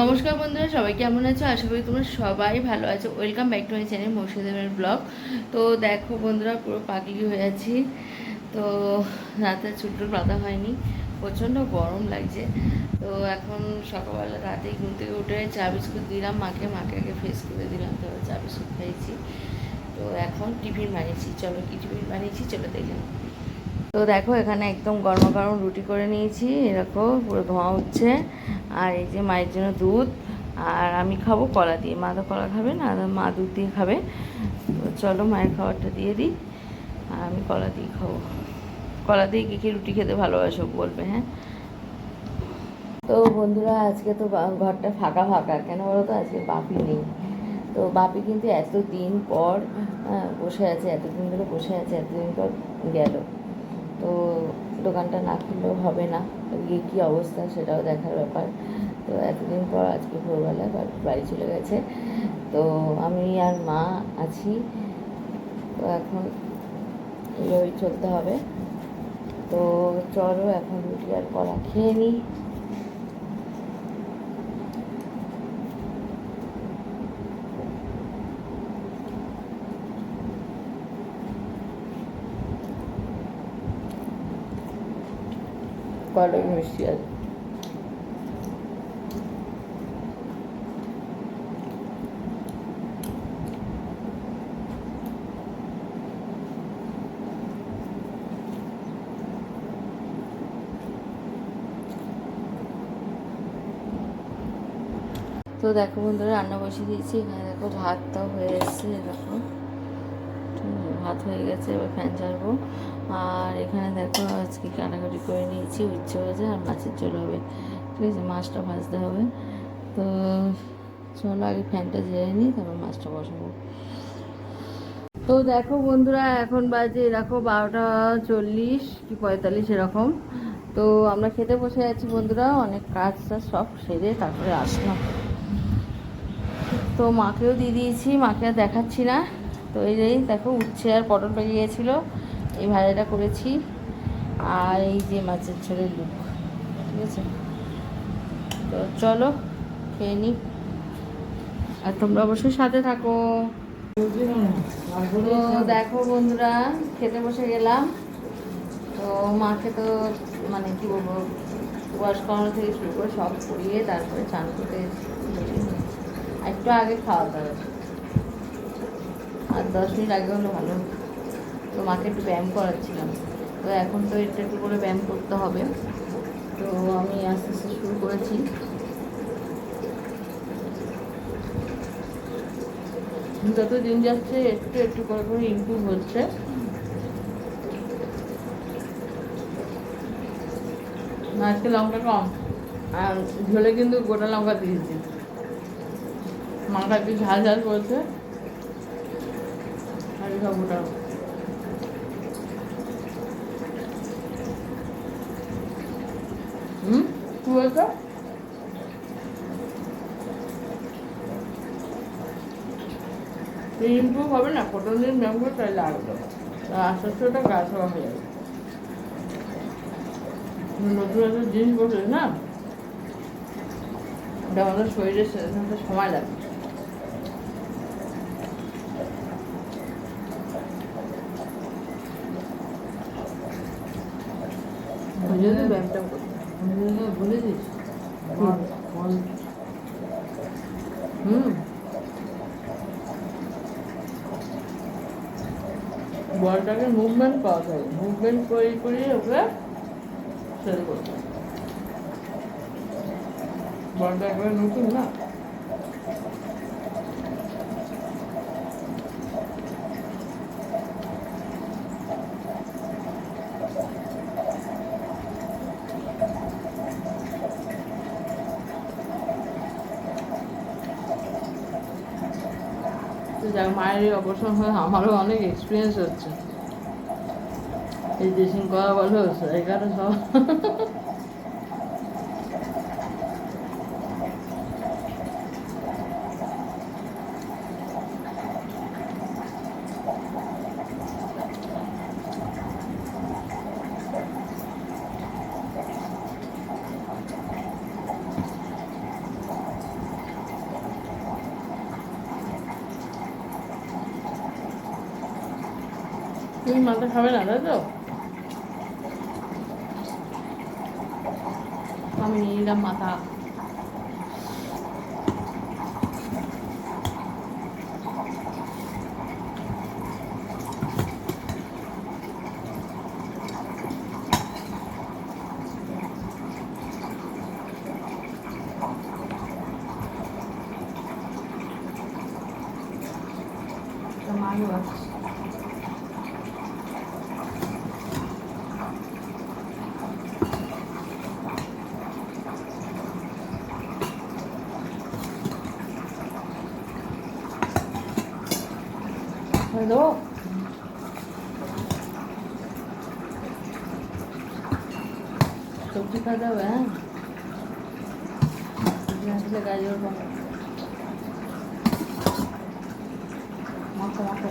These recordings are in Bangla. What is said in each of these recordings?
নমস্কার বন্ধুরা, সবাই কেমন আছো? আশা করি তোমরা সবাই ভালো আছো। Welcome back to my channel মুর্শিদাবাদের ব্লগ তো দেখো বন্ধুরা, পুরো পাগলি হয়ে আছি। তো রাতে ছুটোর পাতা হয়নি, প্রচণ্ড গরম লাগছে। তো এখন সকালবেলা রাতে ঘুম থেকে উঠে চা বিস্কুট দিলাম, মাকে মাকে আগে ফেস করে দিলাম তো চা বিস্কুট খাইছি। তো এখন টিফিন বানিয়েছি। চলো কি টিফিন বানিয়েছি, চলো দেখে নাও। তো দেখো এখানে একদম গরম গরম রুটি করে নিয়েছি। এরকম পুরো ধোঁয়া উঠছে। আর এই যে মায়ের জন্য দুধ, আর আমি খাব কলা দিয়ে। মা তো কলা খাবে না মা দুধ দিয়ে খাবে। তো চলো মায়ের খাবারটা দিয়ে দিই, আর আমি কলা দিয়ে খাব। কলা দিয়ে কী কী রুটি খেতে ভালোবাসো বলবে হ্যাঁ? তো বন্ধুরা, আজকে তো ঘরটা ফাঁকা ফাঁকা, কেন বলো তো? আজকে বাপি নেই। তো বাপি কিন্তু এতদিন পর বসে আছে, এতদিন ধরে বসে আছে, এতদিন পর গেল। তো দোকানটা না খুললেও হবে না। গিয়ে কী অবস্থা সেটাও দেখার ব্যাপার। তো এতদিন পর আজকে ভোরবেলা বাড়ি চলে গেছে। তো আমি আর মা আছি। তো এখন এভাবেই চলতে হবে। তো চলো এখন রুটি আর কলা খেয়ে নিই। কলাই মিষ্টি আছে তো দেখো বন্ধুরা, রান্না বসিয়ে দিয়েছি। এখানে দেখো ভাতটাও হয়ে এসছে, দেখো। ভাত হয়ে গেছে, এবার ফ্যান ছাড়বো আর এখানে দেখো, আজকে কাটাকাটি করে নিয়েছি, উচ্ছে ভাজা আর মাছের ঝোল হবে। ঠিক আছে, মাছটা ভাজতে হবে। তো চলো, আগে ফ্যানটা ঝেড়ে নিই, তারপর মাছটা বসাবো। তো দেখো বন্ধুরা, এখন বাজে, দেখো বারোটা চল্লিশ কি পঁয়তাল্লিশ এরকম। তো আমরা খেতে বসে আছি বন্ধুরা, অনেক কাজ সব সেরে তারপরে আসলাম। তো মাকেও দিয়ে দিয়েছি, মাকে আর দেখাচ্ছি না। তো এই যে, দেখো, উচ্ছে আর পটল পেকে গিয়েছিল এই ভাজাটা করেছি। আর এই যে মাছের ঝোলের লুক, ঠিক আছে? তো চলো, খেয়ে নিই আর তোমরা অবশ্যই সাথে থাকো। তো দেখো বন্ধুরা, খেতে বসে গেলাম। তো মাকে তো মানে কি বলব ওয়াশ করানো থেকে শুরু করে সব করিয়ে তারপরে চান করতে একটু আগে খাওয়া দাওয়া। আর দশ মিনিট আগে হলে ভালো। তো মাকে একটু ব্যায়াম করাচ্ছিলাম। তো এখন তো একটু একটু করে ব্যায়াম করতে হবে। তো আমি আস্তে আস্তে শুরু করেছি। যত দিন যাচ্ছে একটু একটু করে করে ইমপ্রুভ হচ্ছে। আজকে লঙ্কা কম। আর ঝোলে কিন্তু গোটা লঙ্কা দিয়েছি মাথা একটু ঝাল ঝাল করছে। লঙ্কা। হুম? কি বলছো? ইমপ্রুভ হবে না? প্রথম দিন ব্যায়াম তাই লাগল আস্তে আস্তে ওটা গাছ হওয়া হয়ে যাবে নতুন নতুন জিনিস বসে না ওটা আমাদের সাথে সময় লাগে জন্য ব্যায়ামটা করি বলটাকে মুভমেন্ট পাওয়া যায় মুভমেন্ট করে করে ওকে সেল করতে বলটা একবারে নতুন না তো যাক এই অপারেশন হয়ে আমারও অনেক এক্সপিরিয়েন্স হচ্ছে। এই ড্রেসিং করা বলো এগারো সব তুমি মাথা খাবে না তাই তো? আমি নিয়ে নিলাম মাথা। Mudou? Estou cada vez. गाजर मको मको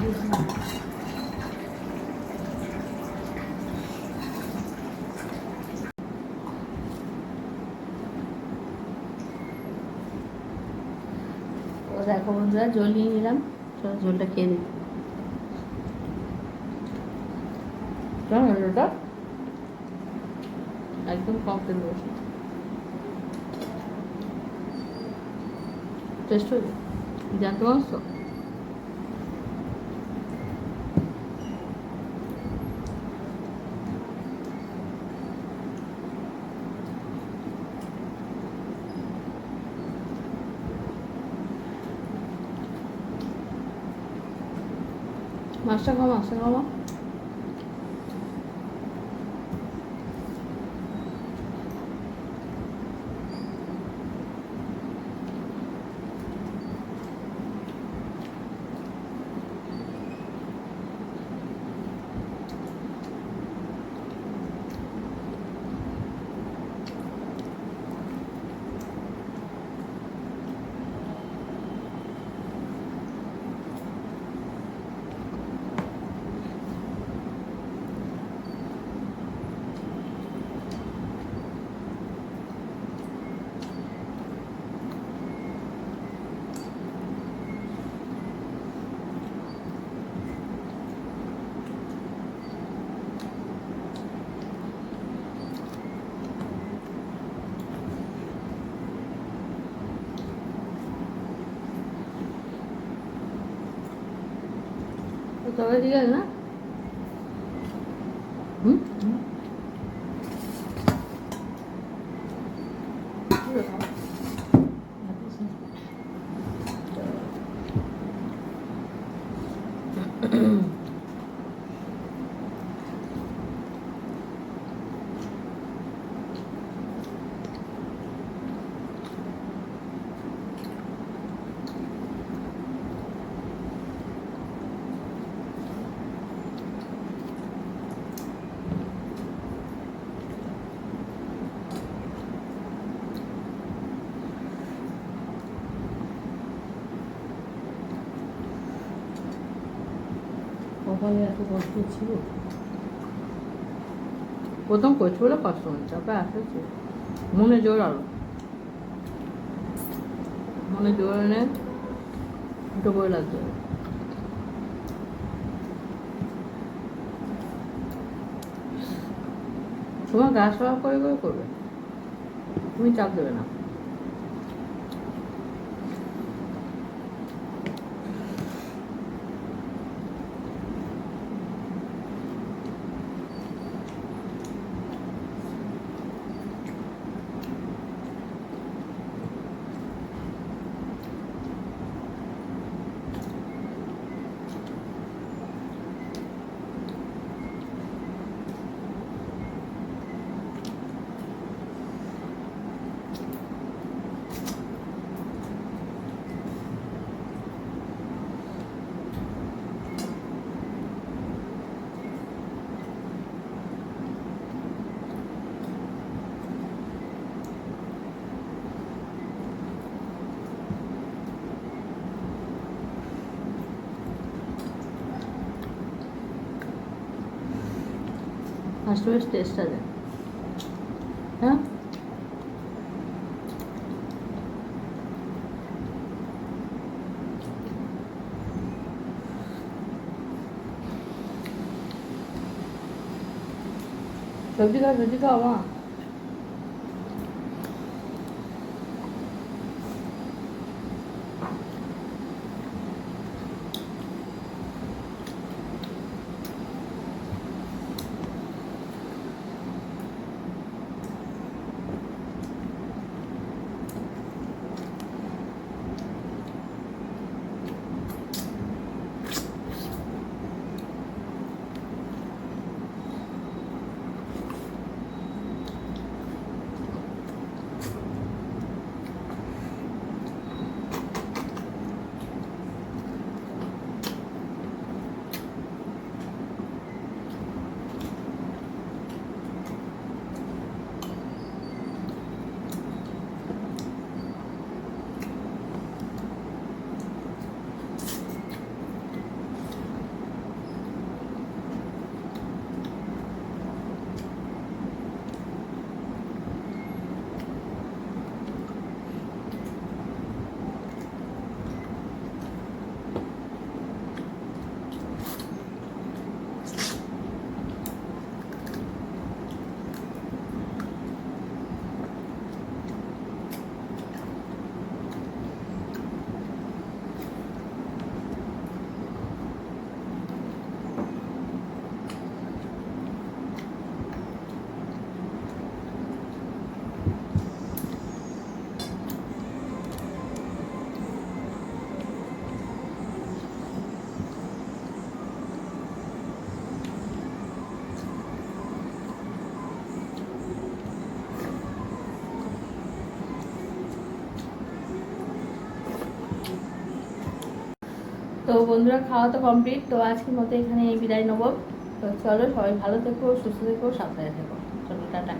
Thank you. দেখো বন্ধুরা, জল নিয়ে নিলাম। চলো জলটা খেয়ে নিই। জলটা? একদম কম তেল রয়েছে টেস্ট হয়েছে জানতে পারছ? তো মাছটা খাও মাছটা তবে ঠিক আছে না? হুম? কপালে এত কষ্ট ছিল? প্রথম করছি বলে কষ্ট হচ্ছে তারপরে আস্তে আস্তে মনে জোর আরও। মনে জোর এনে দুটো বই লাগবে তোমার গা সভা করে করে করবে? তুমি চাপ দেবে না। ఫస్ట్ ఫస్ట్ టేస్ట్ అది सब्जी का सब्जी का वहाँ বন্ধুরা, খাওয়া তো কমপ্লিট তো আজকের মতো এখানে বিদায় নেব। তো চলো, সবাই ভালো থেকো, সুস্থ থেকো, সাবধানে থেকো। চলো, টাটা।